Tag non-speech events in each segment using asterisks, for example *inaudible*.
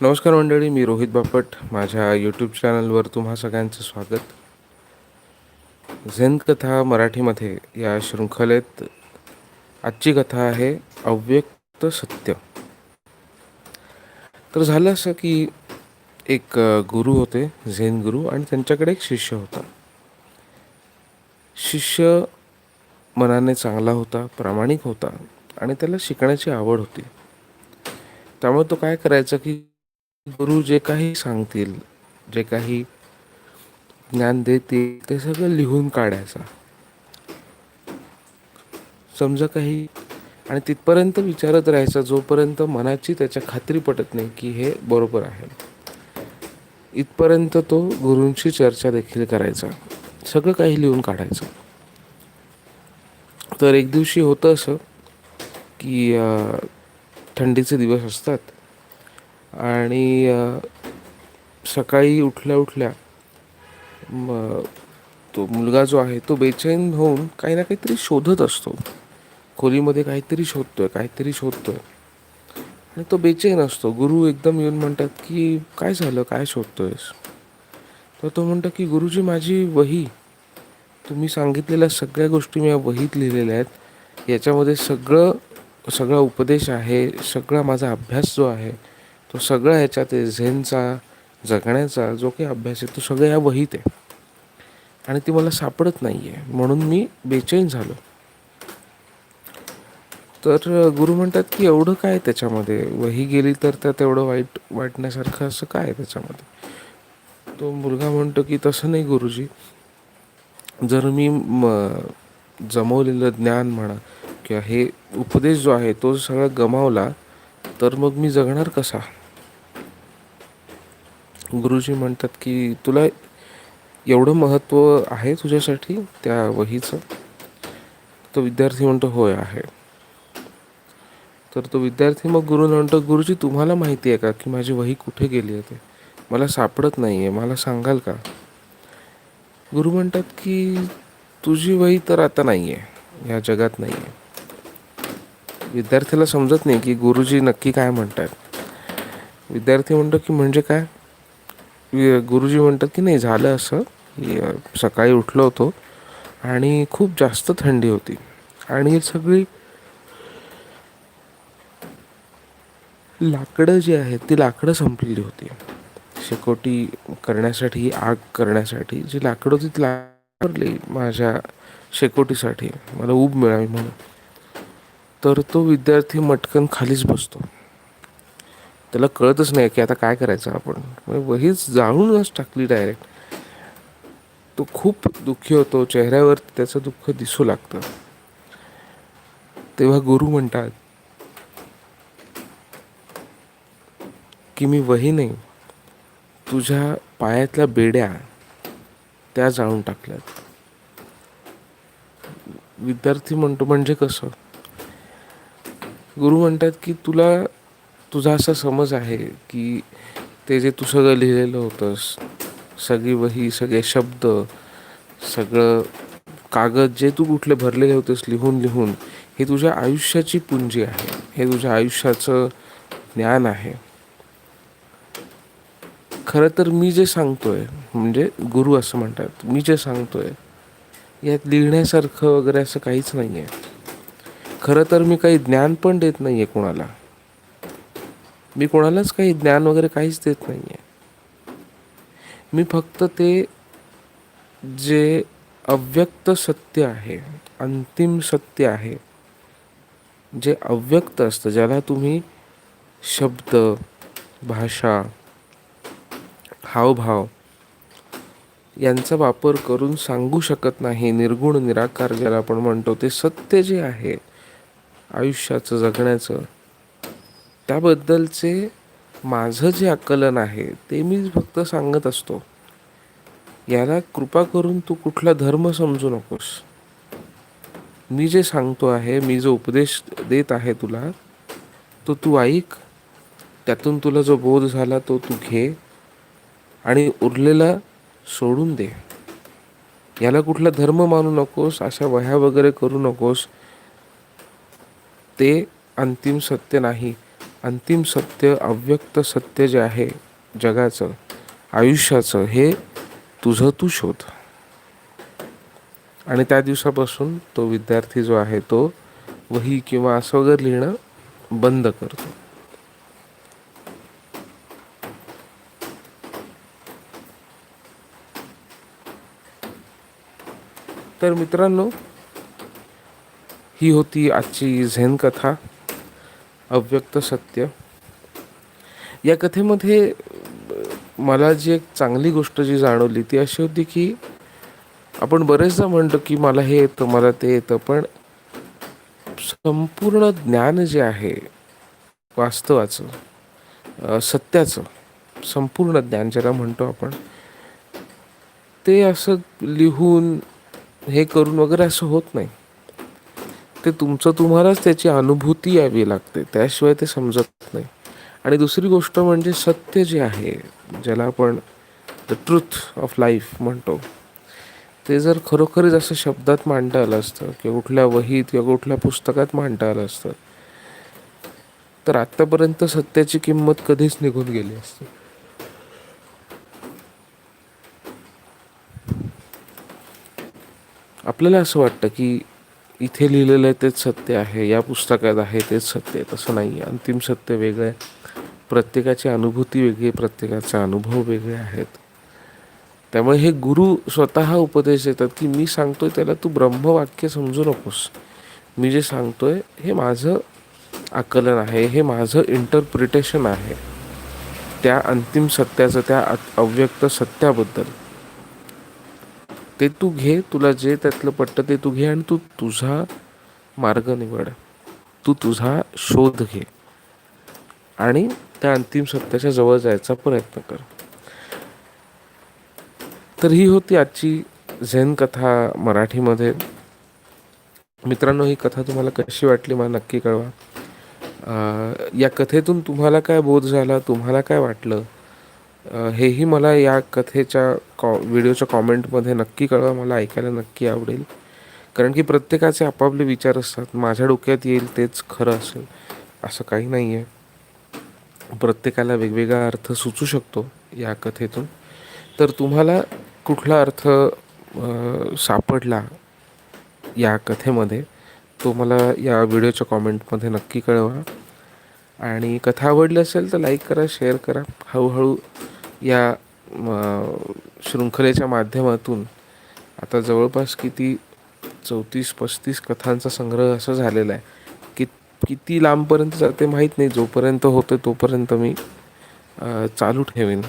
नमस्कार मंडळी मी रोहित बापट. माझ्या यूट्यूब चॅनलवर तुम्हा सगळ्यांचं स्वागत. झेन कथा मराठीमध्ये या शृंखलेत आजची कथा आहे अव्यक्त सत्य. तर झालं असं की एक गुरु होते झेन गुरु आणि त्यांच्याकडे एक शिष्य होता. शिष्य मनाने चांगला होता प्रामाणिक होता आणि त्याला शिकण्याची आवड होती. त्यामुळे तो काय करायचा की गुरु जे काही सांगतील जे काही ज्ञान देतील ते सगळं लिहून काढायचा. समजा काही आणि तिथपर्यंत विचारत राहायचा जोपर्यंत मनाची त्याच्या खात्री पटत नाही की हे बरोबर आहे. इथपर्यंत तो गुरूंशी चर्चा देखील करायचा. सगळं काही लिहून काढायचं. तर एक दिवशी होतं असं की थंडीचे दिवस असतात. आणि सकाळी उठल्या उठल्या तो मुलगा जो आहे तो बेचैन होऊन काही ना काहीतरी शोधत असतो. खोलीमध्ये काहीतरी शोधतोय काहीतरी शोधतोय. आणि तो बेचैन असतो. गुरु एकदम येऊन म्हणतात की काय झालं? काय शोधतोयस? तर तो म्हणतो की गुरुजी माझी वही तुम्ही सांगितलेल्या सगळ्या गोष्टी मी या वहीत लिहिलेल्या आहेत. याच्यामध्ये सगळं सगळा उपदेश आहे सगळा माझा अभ्यास जो आहे तो सगळा ह्याच्यात आहे झेनचा जगण्याचा जो काही अभ्यास आहे तो सगळं या वहीत आहे. आणि ती मला सापडत नाही आहे म्हणून मी बेचैन झालो. तर गुरु म्हणतात की एवढं काय त्याच्यामध्ये? वही गेली तर त्यात एवढं वाईट वाटण्यासारखं असं काय आहे त्याच्यामध्ये? तो मुलगा म्हणतो की तसं नाही गुरुजी. जर मी म जमवलेलं ज्ञान म्हणा किंवा हे उपदेश जो आहे तो सगळा गमावला तर मग मी जगणार कसा? गुरुजी म्हणतात की तुला एवढं महत्त्व आहे तुझ्यासाठी त्या वहीचं? तो विद्यार्थी म्हणतो होय आहे. तर तो विद्यार्थी मग गुरुला म्हणतो गुरुजी तुम्हाला माहिती आहे का की माझी वही कुठे गेली आहे ते? मला सापडत नाही आहे मला सांगाल का? गुरु म्हणतात की तुझी वही तर आता नाही आहे या जगात नाही आहे विद्यार्थ्याला समजत नाही की गुरुजी नक्की काय म्हणतात विद्यार्थी म्हणतो की म्हणजे काय? गुरुजी म्हणतात की नाही झालं असं. सकाळी उठलो होतो आणि खूप जास्त थंडी होती. आणि सगळी लाकडं जी आहेत ती लाकडं संपलेली होती. शेकोटी करण्यासाठी आग करण्यासाठी जी लाकडं होती ती वापरली माझ्या शेकोटीसाठी. मला ऊब मिळावी म्हणून. तर तो विद्यार्थी मटकन खालीच बसतो. त्याला कळतच नाही की आता काय करायचं आपण. म्हणजे वहीच जाळूनच टाकली डायरेक्ट तो खूप दुःखी होतो चेहऱ्यावर त्याचं दुःख दिसू लागतं. तेव्हा गुरु म्हणतात की मी वही नाही तुझ्या पायातल्या बेड्या त्या जाळून टाकल्यात. विद्यार्थी म्हणतो म्हणजे कसं? गुरु म्हणतात की तुला तुझा असा समज आहे की ते जे तू सगळं लिहिलेलं होतंस सगळी वही सगळे शब्द सगळं कागद जे तू कुठले भरलेले होतेस लिहून लिहून हे तुझ्या आयुष्याची पुंजी आहे. हे तुझ्या आयुष्याचं ज्ञान आहे. खरं तर मी जे सांगतोय म्हणजे गुरु असं म्हणतात मी जे सांगतोय यात लिहिण्यासारखं वगैरे असं काहीच नाही आहे खरं तर मी काही ज्ञान पण देत नाही आहे कोणाला. मी कोणालाच काही ज्ञान वगैरे काहीच देत नाही आहे मी फक्त ते जे अव्यक्त सत्य आहे अंतिम सत्य आहे जे अव्यक्त असतं ज्याला तुम्ही शब्द भाषा हावभाव यांचा वापर करून सांगू शकत नाही निर्गुण निराकार ज्याला आपण म्हणतो ते सत्य जे आहे आयुष्याचं जगण्याचं त्याबद्दलचे माझं जे आकलन आहे ते मी फक्त सांगत असतो. याला कृपा करून तू कुठला धर्म समजू नकोस. मी जे सांगतो आहे मी जो उपदेश देत आहे तुला तो तू ऐक. त्यातून तुला जो बोध झाला तो तू घे आणि उरलेला सोडून दे. याला कुठला धर्म मानू नकोस अशा वह्या वगैरे करू नकोस. ते अंतिम सत्य नाही. अंतिम सत्य अव्यक्त सत्य जे आहे जगाचं आयुष्याचं हे तुझं तू शोध. आणि त्या दिवसापासून तो विद्यार्थी जो आहे तो वही किंवा असं वगैरे लिहिणं बंद करतो. तर मित्रांनो ही होती आजची झेन कथा. अव्यक्त सत्य. या कथेमध्ये मला जी एक चांगली गोष्ट जी जाणवली ती अशी होती की आपण बरेचदा म्हणतो की मला हे येतं मला ते येतं पण संपूर्ण ज्ञान जे आहे वास्तवाचं सत्याचं संपूर्ण ज्ञान ज्याला म्हणतो आपण ते असं लिहून हे करून वगैरे असं होत नाही. ते तुमचं तुम्हालाच त्याची अनुभूती यावी लागते. त्याशिवाय ते समजत नाही. आणि दुसरी गोष्ट म्हणजे सत्य जे आहे ज्याला आपण द ट्रुथ ऑफ लाईफ म्हणतो ते जर खरोखरच असं शब्दात मांडता आलं असतं किंवा कुठल्या वहीत किंवा कुठल्या पुस्तकात मांडता आलं असतं तर आत्तापर्यंत सत्याची किंमत कधीच निघून गेली असती. आपल्याला असं वाटतं की इथे लिहिलेलं आहे तेच सत्य आहे. या पुस्तकात आहे तेच सत्य आहे. तसं नाही अंतिम सत्य वेगळं आहे. प्रत्येकाची अनुभूती वेगळी आहे. प्रत्येकाचे अनुभव वेगळे आहेत. त्यामुळे हे गुरु स्वतः उपदेश देतात की मी सांगतोय त्याला तू ब्रह्मवाक्य समजू नकोस. मी जे सांगतोय हे माझं आकलन आहे. हे माझं इंटरप्रिटेशन आहे. त्या अंतिम सत्याचं त्या अव्यक्त सत्याबद्दल. ते तू घे तुला जे त्यातलं पटतं ते तू घे आणि तू तुझा मार्ग निवड. तू तुझा शोध घे. आणि त्या अंतिम सत्याच्या जवळ जायचा प्रयत्न कर. तर ही होती आजची झेन कथा मराठीमध्ये. मित्रांनो ही कथा तुम्हाला कशी वाटली मला नक्की कळवा. या कथेतून तुम्हाला काय बोध झाला तुम्हाला काय वाटलं? हेही मला या कथेच्या कॉ व्हिडिओच्या कॉमेंटमध्ये नक्की कळवा मला ऐकायला नक्की आवडेल. कारण की प्रत्येकाचे आपापले विचार असतात माझ्या डोक्यात येईल तेच खरं असेल असं काही नाही आहे प्रत्येकाला वेगवेगळा अर्थ सुचू शकतो या कथेतून. तर तुम्हाला कुठला अर्थ सापडला या कथेमध्ये तो मला या व्हिडिओच्या कॉमेंटमध्ये नक्की कळवा. आणि कथा आवडली असेल तर लाईक करा शेअर करा. हळूहळू या शृंखलेच्या माध्यमातून आता जवळपास किती चौतीस पस्तीस कथांचा संग्रह असं झालेला आहे. की किती लांबपर्यंत जाते माहीत नाही. जोपर्यंत होतं तोपर्यंत मी चालू ठेवेन.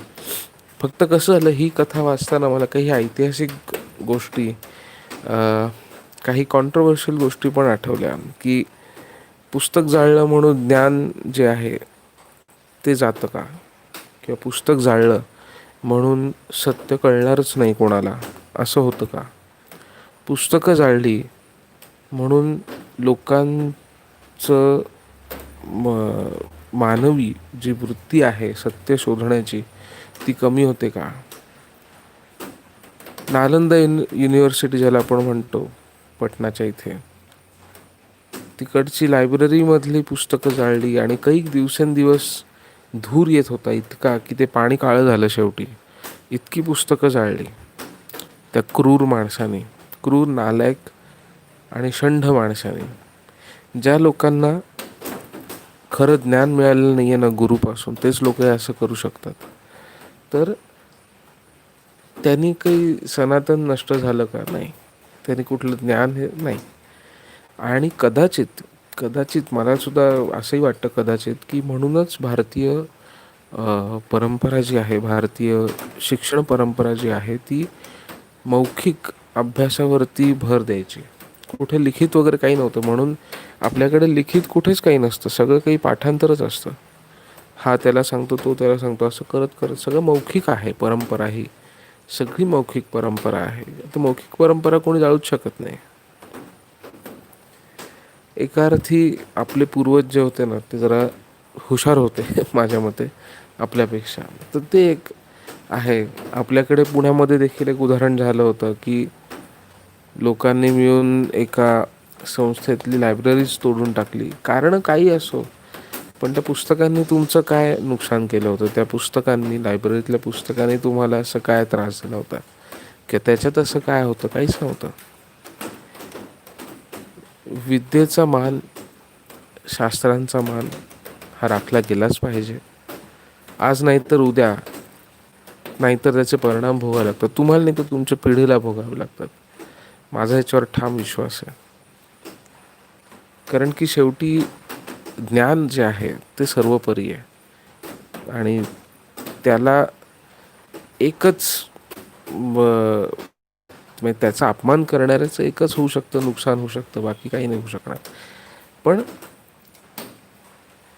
फक्त कसं झालं ही कथा वाचताना मला काही ऐतिहासिक गोष्टी काही कॉन्ट्रोवर्शियल गोष्टी पण आठवल्या. की पुस्तक जाळलं म्हणून ज्ञान जे आहे ते जातं का? किंवा पुस्तक जाळलं म्हणून सत्य कळणारच नाही कोणाला. असं होतं का? पुस्तकं जाळली म्हणून लोकांचं म मानवी जी वृत्ती आहे सत्य शोधण्याची ती कमी होते का? नालंदा युनि युनिव्हर्सिटी ज्याला आपण म्हणतो पटनाच्या इथे. तिकडची लायब्ररीमधली पुस्तकं जाळली आणि काही दिवसेंदिवस धूर येत होता इतका की ते पाणी काळं झालं शेवटी. इतकी पुस्तकं जाळली. त्या क्रूर माणसाने क्रूर नालायक आणि षंढ माणसाने ज्या लोकांना खरं ज्ञान मिळालेलं नाही आहे ना गुरुपासून तेच लोक हे असं करू शकतात. तर त्यांनी काही सनातन नष्ट झालं का? नाही. त्यांनी कुठलं ज्ञान हे नाही. आणि कदाचित कदाचित मला सुद्धा असंही वाटतं कदाचित की म्हणूनच भारतीय परंपरा जी आहे भारतीय शिक्षण परंपरा जी आहे ती मौखिक अभ्यासावरती भर द्यायची. कुठे लिखित वगैरे काही नव्हतं. म्हणून आपल्याकडे लिखित कुठेच काही नसतं. सगळं काही पाठांतरच असतं. हा त्याला सांगतो तो त्याला सांगतो असं करत करत सगळं मौखिक आहे. परंपरा ही सगळी मौखिक परंपरा आहे. तर मौखिक परंपरा कोणी जाळूच शकत नाही. एका अर्थी आपले पूर्वज जे होते ना ते जरा हुशार होते *laughs* माझ्या मते आपल्यापेक्षा. तर ते एक आहे. आपल्याकडे पुण्यामध्ये देखील एक उदाहरण झालं होतं की लोकांनी मिळून एका संस्थेतली लायब्ररीज तोडून टाकली. कारण काही असो पण त्या पुस्तकांनी तुमचं काय नुकसान केलं होतं? त्या पुस्तकांनी लायब्ररीतल्या पुस्तकांनी तुम्हाला असं काय त्रास दिला होता? की त्याच्यात असं काय होतं? काहीच नव्हतं. विद्येचा मान शास्त्रांचा मान हा राखला गेलाच पाहिजे. आज नाही तर उद्या नाहीतर त्याचे परिणाम भोगावे लागतात. तुम्हाला नाही तर तुमच्या पिढीला भोगावे लागतात. माझा याच्यावर ठाम विश्वास आहे. कारण की शेवटी ज्ञान जे आहे ते सर्वपरी आहे. आणि त्याला एकच म्हणजे त्याचा अपमान करणाऱ्याचं एकच होऊ शकतं नुकसान होऊ शकतं बाकी काही नाही होऊ शकणार. पण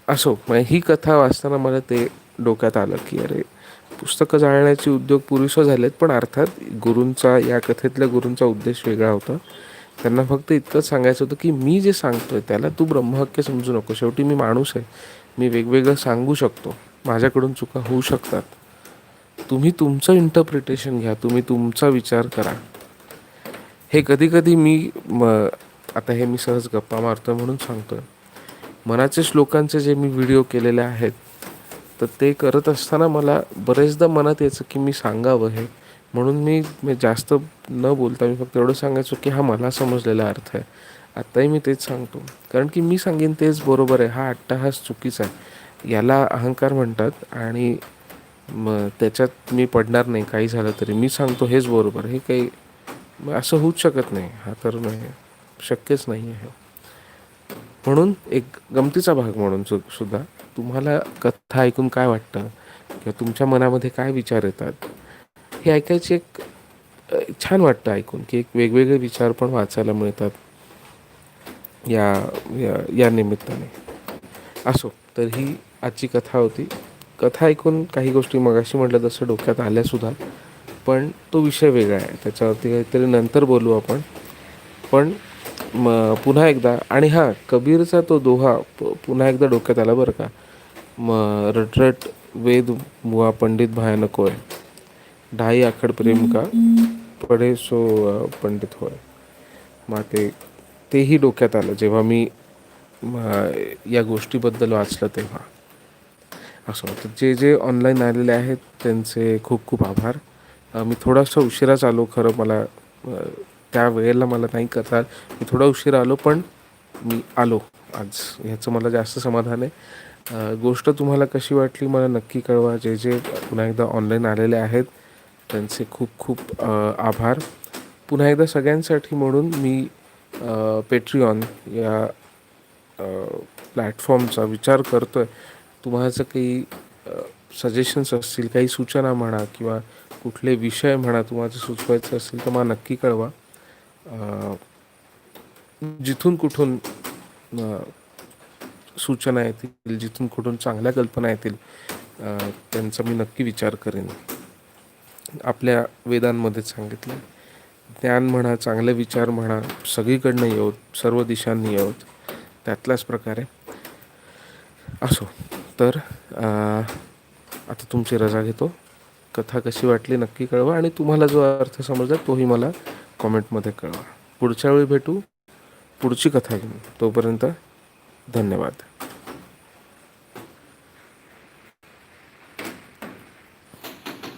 असो म्हणजे ही कथा वाचताना मला ते डोक्यात आलं की अरे पुस्तकं जाळण्याचे उद्योग पुरुषं झालेत पण अर्थात गुरूंचा या कथेतल्या गुरूंचा उद्देश वेगळा होता. त्यांना फक्त इतकंच सांगायचं होतं की मी जे सांगतोय त्याला तू ब्रह्महक्य समजू नको. शेवटी मी माणूस आहे. मी वेगवेगळं सांगू शकतो. माझ्याकडून चुका होऊ शकतात. तुम्ही तुमचं इंटरप्रिटेशन घ्या. तुम्ही तुमचा विचार करा. हे कधी कधी मी म आता हे मी सहज गप्पा मारतो म्हणून सांगतोय. मनाचे श्लोकांचे जे मी व्हिडिओ केलेले आहेत तर ते करत असताना मला बरेचदा मनात यायचं की मी सांगावं हे. म्हणून मी मी जास्त न बोलता मी फक्त एवढं सांगायचो की हा मला समजलेला अर्थ आहे. आत्ताही मी तेच सांगतो. कारण की मी सांगेन तेच बरोबर आहे. हा अट्टहास चुकीचा आहे. याला अहंकार म्हणतात आणि मग त्याच्यात मी पडणार नाही. काही झालं तरी मी सांगतो हेच बरोबर हे काही मग असं होऊच शकत नाही. हा तर नाही शक्यच नाही आहे म्हणून एक गमतीचा भाग म्हणून सु सुद्धा तुम्हाला कथा ऐकून काय वाटतं? किंवा तुमच्या मनामध्ये काय विचार येतात? हे ऐकायची एक छान वाटतं ऐकून की एक वेगवेगळे विचार पण वाचायला मिळतात या या, या निमित्ताने. असो तर ही आजची कथा होती. कथा ऐकून काही गोष्टी मगाशी म्हटलं तसं डोक्यात आल्यासुद्धा पण तो विषय वेगळा आहे. त्याच्यावरती काहीतरी नंतर बोलू आपण. पण म पुन्हा एकदा आणि हां कबीरचा तो दोहा प- पुन्हा एकदा डोक्यात आला बरं का. म रटरट वेद मुआ पंडित भयानक होय ढाई आखड प्रेम का? पडे सो पंडित होय. मग ते तेही डोक्यात आलं. जेव्हा मी या गोष्टीबद्दल वाचलं तेव्हा. असं वाटतं जे जे ऑनलाईन आलेले आहेत त्यांचे खूप खूप आभार. मी थोडासा उशिराच आलो खरं मला त्या वेळेला मला नाही करता मी थोडा उशिरा आलो पण मी आलो. आज ह्याचं मला जास्त समाधान आहे. गोष्ट तुम्हाला कशी वाटली मला नक्की कळवा. जे जे पुन्हा एकदा ऑनलाईन आलेले आहेत त्यांचे खूप खूप आभार. पुन्हा एकदा सगळ्यांसाठी म्हणून मी पेट्रिऑन या प्लॅटफॉर्मचा विचार करतो आहे तुम्हाला जर काही सजेशन्स असतील काही सूचना म्हणा किंवा कुठले विषय म्हणा तुम्हाला सुचवायचं असेल तर मला नक्की कळवा. जिथून कुठून सूचना येतील जिथून कुठून चांगल्या कल्पना येतील त्यांचा मी नक्की विचार करेन. आपल्या वेदांमध्ये सांगितलं ज्ञान म्हणा चांगले विचार म्हणा सगळीकडनं येऊत सर्व दिशांनी येऊत त्यातल्याच प्रकारे असो तर आता तुमची रजा घेतो. कथा कशी वाटली नक्की कळवा आणि तुम्हाला जो अर्थ समजला तोही मला कॉमेंटमध्ये कळवा. पुढच्या वेळी भेटू. पुढची कथा घेऊन. तोपर्यंत धन्यवाद.